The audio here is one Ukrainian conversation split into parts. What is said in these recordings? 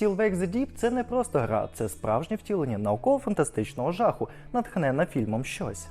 Still Wake the Deep – це не просто гра, це справжнє втілення науково-фантастичного жаху, натхнена фільмом щось.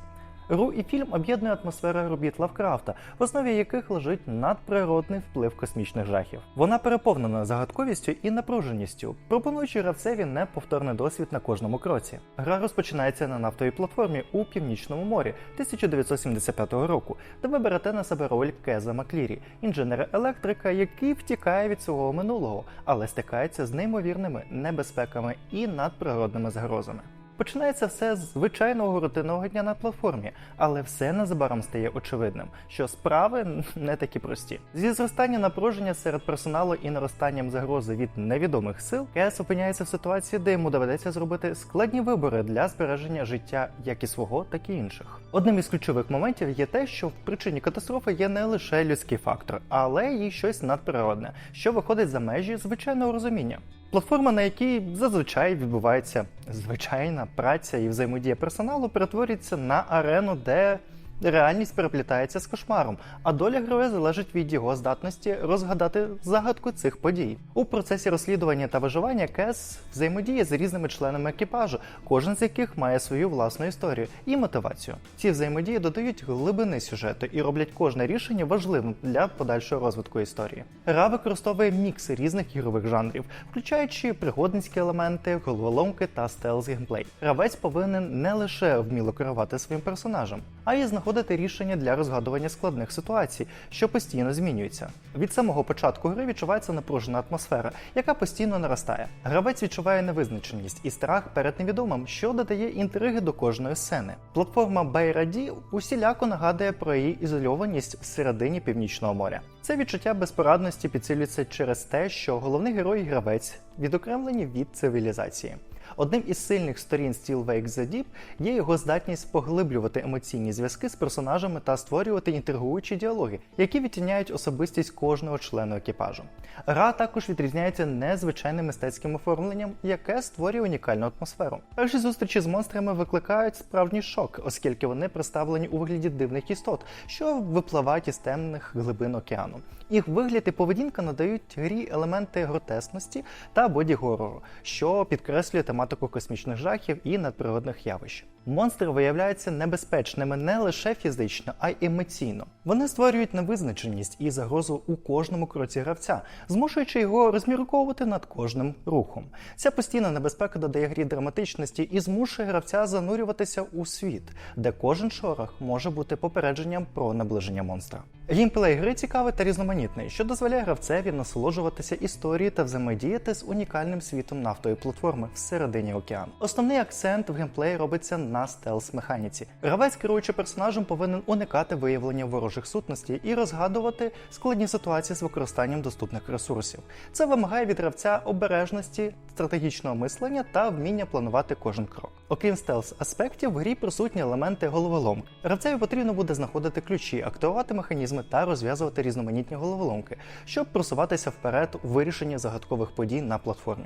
Гру і фільм об'єднує атмосфера робіт Лавкрафта, в основі яких лежить надприродний вплив космічних жахів. Вона переповнена загадковістю і напруженістю, пропонуючи гравцеві неповторний досвід на кожному кроці. Гра розпочинається на нафтовій платформі у північному морі 1975 року, де ви берете на себе роль Кеза Маклірі, інженера-електрика, який втікає від свого минулого, але стикається з неймовірними небезпеками і надприродними загрозами. Починається все з звичайного рутинного дня на платформі, але все незабаром стає очевидним, що справи не такі прості. Зі зростання напруження серед персоналу і наростанням загрози від невідомих сил, КС опиняється в ситуації, де йому доведеться зробити складні вибори для збереження життя як і свого, так і інших. Одним із ключових моментів є те, що в причині катастрофи є не лише людський фактор, але й щось надприродне, що виходить за межі звичайного розуміння. Платформа, на якій зазвичай відбувається звичайна праця і взаємодія персоналу, перетворюється на арену, де реальність переплітається з кошмаром, а доля героя залежить від його здатності розгадати загадку цих подій. У процесі розслідування та виживання Кес взаємодіє з різними членами екіпажу, кожен з яких має свою власну історію і мотивацію. Ці взаємодії додають глибини сюжету і роблять кожне рішення важливим для подальшого розвитку історії. Гра використовує мікс різних ігрових жанрів, включаючи пригодницькі елементи, головоломки та стелс геймплей. Гравець повинен не лише вміло керувати своїм персонажем, а й знаходити рішення для розгадування складних ситуацій, що постійно змінюються. Від самого початку гри відчувається напружена атмосфера, яка постійно наростає. Гравець відчуває невизначеність і страх перед невідомим, що додає інтриги до кожної сцени. Платформа Байраді усіляко нагадує про її ізольованість всередині північного моря. Це відчуття безпорадності підсилюється через те, що головний герой гравець відокремлені від цивілізації. Одним із сильних сторін Still Wake the Deep є його здатність поглиблювати емоційні зв'язки з персонажами та створювати інтригуючі діалоги, які відтіняють особистість кожного члена екіпажу. Гра також відрізняється незвичайним мистецьким оформленням, яке створює унікальну атмосферу. Перші зустрічі з монстрами викликають справжній шок, оскільки вони представлені у вигляді дивних істот, що випливають із темних глибин океану. Їх вигляд і поведінка надають грі елементи гротесності та боді-горору, що підкреслює тематику космічних жахів і надприродних явищ. Монстри виявляються небезпечними не лише фізично, а й емоційно. Вони створюють невизначеність і загрозу у кожному кроці гравця, змушуючи його розмірковувати над кожним рухом. Ця постійна небезпека додає грі драматичності і змушує гравця занурюватися у світ, де кожен шорох може бути попередженням про наближення монстра. Геймплей гри цікавий та різноманітний, що дозволяє гравцеві насолоджуватися історією та взаємодіяти з унікальним світом нафтової платформи всередині океану. Основний акцент в геймплеї робиться на стелс механіці. Гравець, керуючи персонажем, повинен уникати виявлення ворожих сутностей і розгадувати складні ситуації з використанням доступних ресурсів. Це вимагає від гравця обережності, стратегічного мислення та вміння планувати кожен крок. Окрім стелс аспектів, в грі присутні елементи головоломки. Гравцеві потрібно буде знаходити ключі, активувати механізми та розв'язувати різноманітні головоломки, щоб просуватися вперед у вирішенні загадкових подій на платформі.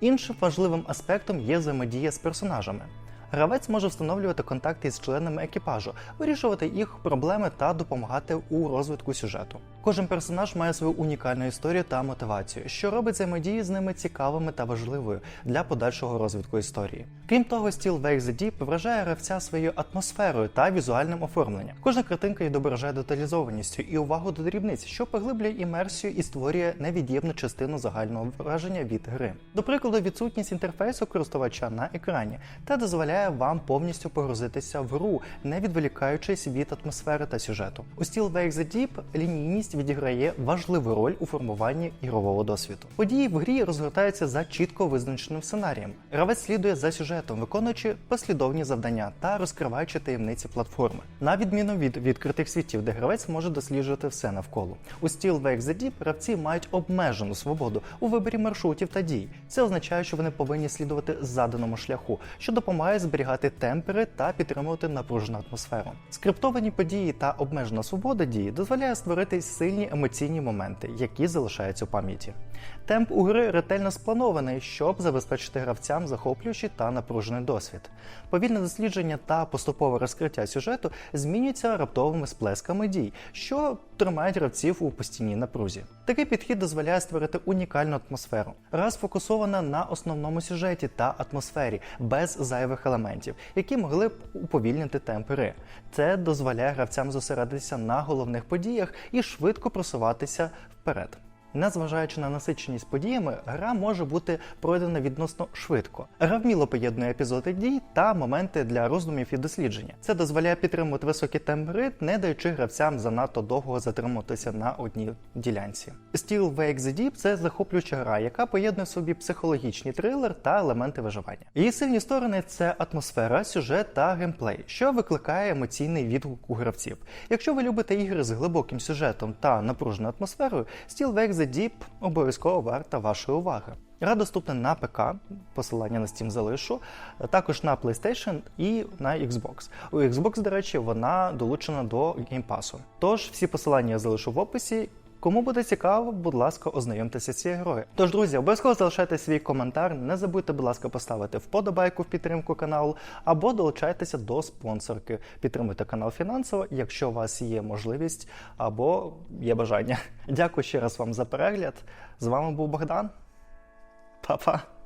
Іншим важливим аспектом є взаємодія з персонажами. Гравець може встановлювати контакти з членами екіпажу, вирішувати їх проблеми та допомагати у розвитку сюжету. Кожен персонаж має свою унікальну історію та мотивацію, що робить взаємодії з ними цікавими та важливою для подальшого розвитку історії. Крім того, Still Wake the Deep вражає гравця своєю атмосферою та візуальним оформленням. Кожна картинка відображає деталізованістю і увагу до дрібниць, що поглиблює імерсію і створює невід'ємну частину загального враження від гри. До прикладу, відсутність інтерфейсу користувача на екрані та дозволяє вам повністю погрузитися в гру, не відволікаючись від атмосфери та сюжету. У Still Wake the Deep лінійність відіграє важливу роль у формуванні ігрового досвіду. Події в грі розгортаються за чітко визначеним сценарієм. Гравець слідує за сюжетом, виконуючи послідовні завдання та розкриваючи таємниці платформи, на відміну від відкритих світів, де гравець може досліджувати все навколо. У Still Wake the Deep гравці мають обмежену свободу у виборі маршрутів та дій. Це означає, що вони повинні слідувати заданому шляху, що допомагає зберігати темпери та підтримувати напружену атмосферу. Скриптовані події та обмежена свобода дії дозволяє створити сильні емоційні моменти, які залишаються у пам'яті. Темп у гри ретельно спланований, щоб забезпечити гравцям захоплюючий та напружений досвід. Повільне дослідження та поступове розкриття сюжету змінюються раптовими сплесками дій, що тримають гравців у постійній напрузі. Такий підхід дозволяє створити унікальну атмосферу, раз фокусована на основному сюжеті та атмосфері, без зайвих елементів, які могли б уповільнити темп гри. Це дозволяє гравцям зосередитися на головних подіях і швидко просуватися вперед. Незважаючи на насиченість подіями, гра може бути пройдена відносно швидко. Гра вміло поєднує епізоди дій та моменти для роздумів і дослідження. Це дозволяє підтримувати високий темп гри, не даючи гравцям занадто довго затримуватися на одній ділянці. Steel Wake the Deep – це захоплююча гра, яка поєднує в собі психологічний трилер та елементи виживання. Її сильні сторони це атмосфера, сюжет та геймплей, що викликає емоційний відгук у гравців. Якщо ви любите ігри з глибоким сюжетом та напруженою атмосферою, Steel Wake the Deep обов'язково варта вашої уваги. Гра доступна на ПК, посилання на Steam залишу, також на PlayStation і на Xbox. У Xbox, до речі, вона долучена до Game Pass. Тож всі посилання я залишу в описі. Кому буде цікаво, будь ласка, ознайомтеся з цією грою. Тож, друзі, обов'язково залишайте свій коментар. Не забудьте, будь ласка, поставити вподобайку в підтримку каналу або долучайтеся до спонсорки. Підтримуйте канал фінансово, якщо у вас є можливість або є бажання. Дякую ще раз вам за перегляд. З вами був Богдан. Па-па!